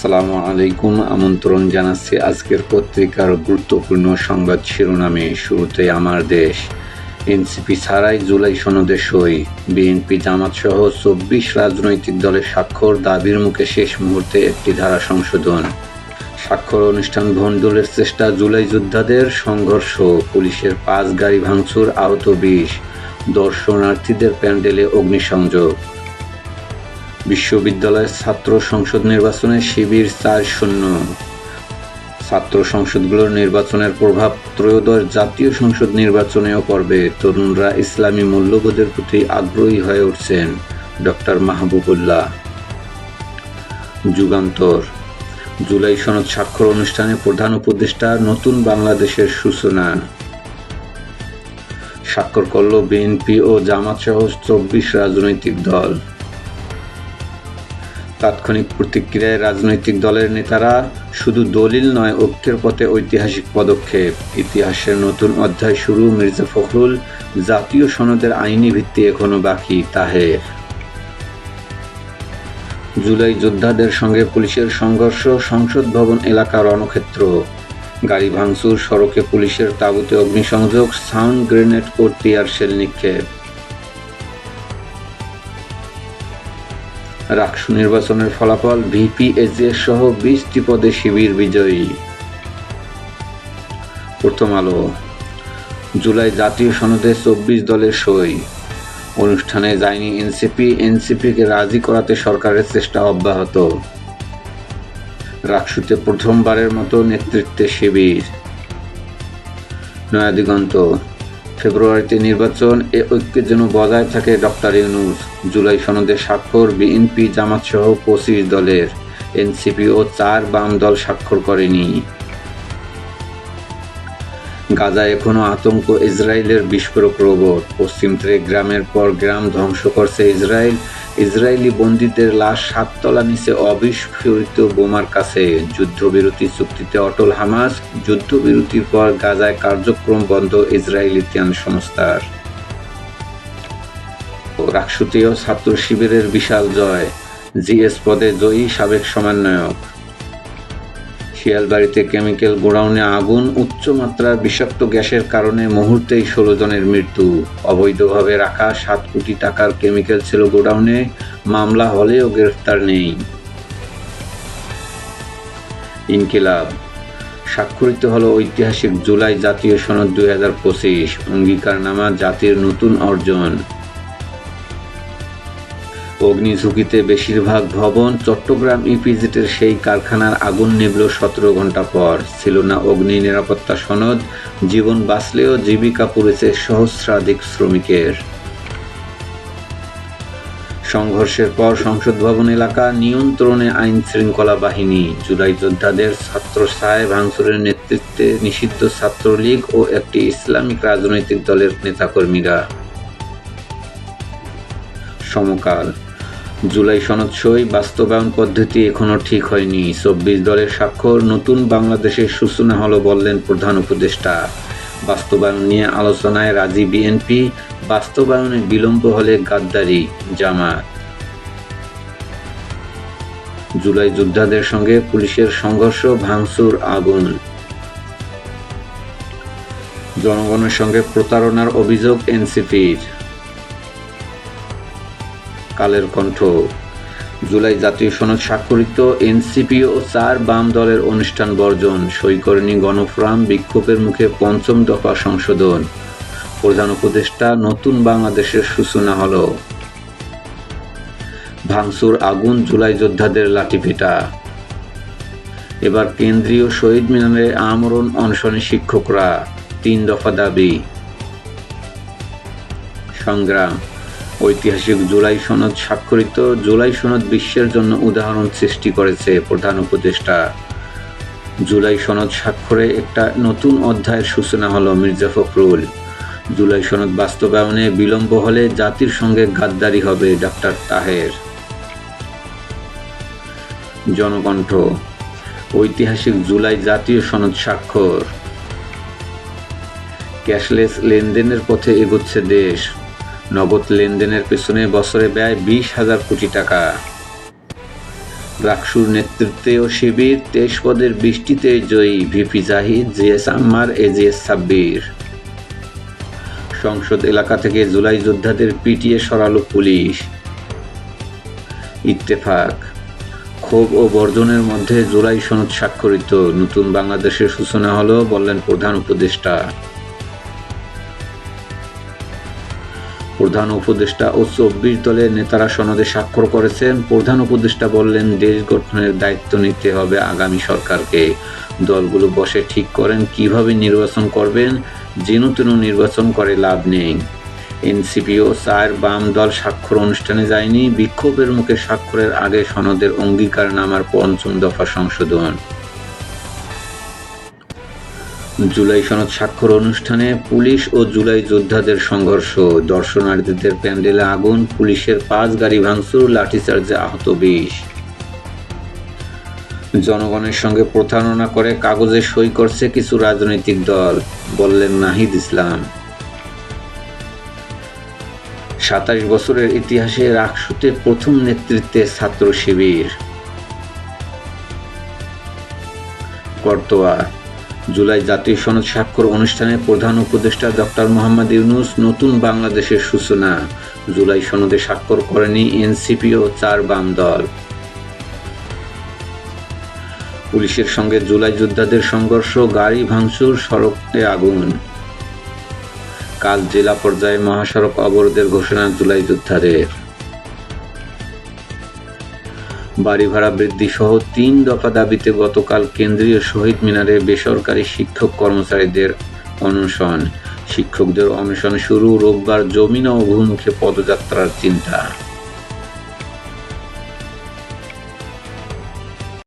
আসসালামু আলাইকুম। আমন্ত্রণ জানাচ্ছি আজকের পত্রিকার গুরুত্বপূর্ণ সংবাদ শিরোনামে। শুরুতে আমার দেশ। এনসিপি ছাড়াই জুলাই সনদে সই। বিএনপি জামাত সহ চব্বিশ রাজনৈতিক দলের স্বাক্ষর দাবির মুখে শেষ মুহূর্তে একটি ধারা সংশোধন। স্বাক্ষর অনুষ্ঠান ভণ্ডুলের চেষ্টা জুলাই যোদ্ধাদের সংঘর্ষ। পুলিশের পাঁচ গাড়ি ভাঙচুর, আহত বিশ। দর্শনার্থীদের প্যান্ডেলে অগ্নিসংযোগ। বিশ্ববিদ্যালয়ের ছাত্র সংসদ নির্বাচনে শিবির চার শূন্য। ছাত্র সংসদগুলোর নির্বাচনের প্রভাব ত্রয়োদশ জাতীয় সংসদ নির্বাচনেও পড়বে। তরুণরা ইসলামী মূল্যবোধের প্রতি আগ্রহী হয়ে উঠছেন ডক্টর মাহবুবুল্লাহ। যুগান্তর। জুলাই সনদ স্বাক্ষর অনুষ্ঠানে প্রধান উপদেষ্টা নতুন বাংলাদেশের সূচনা। স্বাক্ষর করল বিএনপি ও জামাত সহ চব্বিশ রাজনৈতিক দল। তাৎক্ষণিক প্রতিক্রিয়ায় রাজনৈতিক দলের নেতারা শুধু দলিল নয়, ঐক্যের পথে ঐতিহাসিক পদক্ষেপ। ইতিহাসের নতুন অধ্যায় শুরু, মির্জা ফখরুল। জাতীয় সনদের আইনি ভিত্তি এখনও বাকি তাহের জুলাই যোদ্ধাদের সঙ্গে পুলিশের সংঘর্ষ, সংসদ ভবন এলাকা রণক্ষেত্র। গাড়ি ভাঙচুর, সড়কে পুলিশের তাঁবুতে অগ্নিসংযোগ, সাউন্ড গ্রেনেড ও টিয়ার শেল নিক্ষেপ। রাকসু নির্বাচনের ফলাফল ভিপি এজিএস সহ বিশটি পদে শিবির বিজয়ী। প্রথম আলো, জুলাই জাতীয় সনদে চব্বিশ দলের সই। অনুষ্ঠানে যায়নি এনসিপি, এনসিপিকে রাজি করাতে সরকারের চেষ্টা অব্যাহত। রাকসুতে প্রথমবারের মতো নেতৃত্বে শিবির। নয়াদিগন্ত ফেব্রুয়ারিতে নির্বাচন এ ঐক্যের জন্য বজায় থাকে ডক্টর ইউনুস। জুলাই সনদে স্বাক্ষর বিএনপি জামাত সহ পঁচিশ দলের। এনসিপি ও চার বাম দল স্বাক্ষর করেনি। গাজা এখনও আতঙ্ক ইসরায়েলের বিস্ফোরক রোবট। পশ্চিম ত্রে গ্রামের পর গ্রাম ধ্বংস করছে ইসরায়েল। ইসরায়েলি বন্দীদের লাশ সাততলা নিচে অবিস্ফোরিত বোমার কাছে। যুদ্ধবিরতি চুক্তিতে অটল হামাস, যুদ্ধবিরতির পর গাজায় কার্যক্রম বন্ধ ইসরায়েলি ত্রাণ সংস্থার। রাকসুতীয় ছাত্র শিবিরের বিশাল জয়। জিএস পদে জয়ী সাবেক সমন্বয়ক। শিয়ালবাড়িতে কেমিক্যাল গোডাউনে আগুন উচ্চমাত্রার বিষাক্ত গ্যাসের কারণে মুহূর্তেই ষোলো জনের মৃত্যু। অবৈধভাবে রাখা সাত কোটি টাকার কেমিক্যাল ছিল গোডাউনে, মামলা হলেও গ্রেফতার নেই। ইনকিলাব। স্বাক্ষরিত হলো ঐতিহাসিক জুলাই জাতীয় সনদ দুই হাজার পঁচিশ। অঙ্গীকারনামা জাতির নতুন অর্জন। অগ্নিঝুঁকিতে বেশিরভাগ ভবন চট্টগ্রাম ইপিজেটের সেই কারখানার আগুন নিভল সতেরো ঘণ্টা পর। ছিল না অগ্নি নিরাপত্তা সনদ, জীবন বাঁচলেও জীবিকা পড়েছে সহস্রাধিক শ্রমিকের। সংঘর্ষের পর সংসদ ভবন এলাকা নিয়ন্ত্রণে আইন শৃঙ্খলা বাহিনী, জুলাই যোদ্ধাদের ছাত্র সায় ভাঙচুরের নেতৃত্বে নিষিদ্ধ ছাত্রলীগ ও একটি ইসলামিক রাজনৈতিক দলের নেতাকর্মীরা। সমকাল জুলাই সনদ সই বাস্তবায়ন পদ্ধতি এখনও ঠিক হয়নি। চব্বিশ দলের স্বাক্ষর নতুন বাংলাদেশের সূচনা হলো বললেন প্রধান উপদেষ্টা। বাস্তবায়ন নিয়ে আলোচনায় রাজি বিএনপি, বাস্তবায়নে বিলম্ব হলে গাদ্দারি, জামাত। জুলাই যোদ্ধাদের সঙ্গে পুলিশের সংঘর্ষ, ভাঙচুর, আগুন। জনগণের সঙ্গে প্রতারণার অভিযোগ এনসিপির। কালের কণ্ঠ। জুলাই জাতীয় সনদ স্বাক্ষরিত এনসিপি ও চার বাম দলের অনুষ্ঠান বর্জন। সই করেনি গণফোরাম, বিক্ষোভের মুখে পঞ্চম দফা সংশোধন। প্রধান উপদেষ্টা, নতুন বাংলাদেশের সূচনা হল। ভাঙচুর আগুন, জুলাই যোদ্ধাদের লাঠিপিটা। এবার কেন্দ্রীয় শহীদ মিনারে আমরণ, অনশনে শিক্ষকরা। তিন দফা দাবি। সংগ্রাম। ঐতিহাসিক জুলাই সনদ স্বাক্ষরিত। জুলাই সনদ বিশ্বের জন্য উদাহরণ সৃষ্টি করেছে প্রধান উপদেষ্টা। জুলাই সনদ স্বাক্ষরে একটা নতুন অধ্যায়ের সূচনা হলো মির্জা ফখরুল। জুলাই সনদ বাস্তবায়নে বিলম্ব হলে জাতির সঙ্গে গাদ্দারি হবে ডাক্তার তাহের। জনকণ্ঠ, ঐতিহাসিক জুলাই জাতীয় সনদ স্বাক্ষর। ক্যাশলেস লেনদেনের পথে এগোচ্ছে দেশ। নগদ লেনদেনের পেছনে বছরে ব্যয় বিশ হাজার কোটি টাকা। রাকসুর নেতৃত্বেও শিবির তেইশ পদের বৃষ্টিতে জয়ী VP Zahid, GS Ammar, AGS Sabbir. সংসদ এলাকা থেকে জুলাই যোদ্ধাদের পিটিয়ে সরালো পুলিশ। ইত্তেফাক, ক্ষোভ ও বর্জনের মধ্যে জুলাই সনদ স্বাক্ষরিত। নতুন বাংলাদেশের সূচনা হলো, বললেন প্রধান উপদেষ্টা। প্রধান উপদেষ্টা ও চব্বিশ দলের নেতারা সনদে স্বাক্ষর করেছেন। প্রধান উপদেষ্টা বললেন, দেশ গঠনের দায়িত্ব নিতে হবে আগামী সরকারকে। দলগুলো বসে ঠিক করেন, কীভাবে নির্বাচন করবেন যেন তেন নির্বাচন করে লাভ নেই। এনসিপি ও চার বাম দল স্বাক্ষর অনুষ্ঠানে যায়নি। বিক্ষোভের মুখে স্বাক্ষরের আগে সনদের অঙ্গীকার নামার পঞ্চম দফা সংশোধন। জুলাই সনদ স্বাক্ষর অনুষ্ঠানে পুলিশ ও জুলাই যোদ্ধাদের সংঘর্ষ। দর্শনার্থীদের প্যান্ডেলে আগুন, পুলিশের পাঁচ গাড়ি ভাঙচুর, লাঠিচার্জে আহত বিশ। জনগণের সঙ্গে প্রতারণা করে কাগজে সই করছে কিছু রাজনৈতিক দল, বললেন নাহিদ ইসলাম। সাতাশ বছরের ইতিহাসে রাকসুতে প্রথম নেতৃত্বে ছাত্র শিবির। কর্তোয়া জুলাই জাতীয় সনদ স্বাক্ষর অনুষ্ঠানে প্রধান উপদেষ্টা ডক্টর মোহাম্মদ ইউনুস নতুন বাংলাদেশের সূচনা। জুলাই সনদে স্বাক্ষর করেনি এনসিপি ও চার বাম দল। পুলিশের সঙ্গে জুলাই যোদ্ধাদের সংঘর্ষ, গাড়ি ভাঙচুর, সড়কে আগুন। কাল জেলা পর্যায়ে মহাসড়ক অবরোধের ঘোষণা জুলাই যোদ্ধাদের। বাড়ি ভাড়া বৃদ্ধি সহ তিন দফা দাবিতে গতকাল কেন্দ্রীয় শহীদ মিনারে বেসরকারি শিক্ষক কর্মচারীদের অনশন। শিক্ষকদের অনশন শুরু রোববার জমিন ও অভিমুখে পদযাত্রার চিন্তা।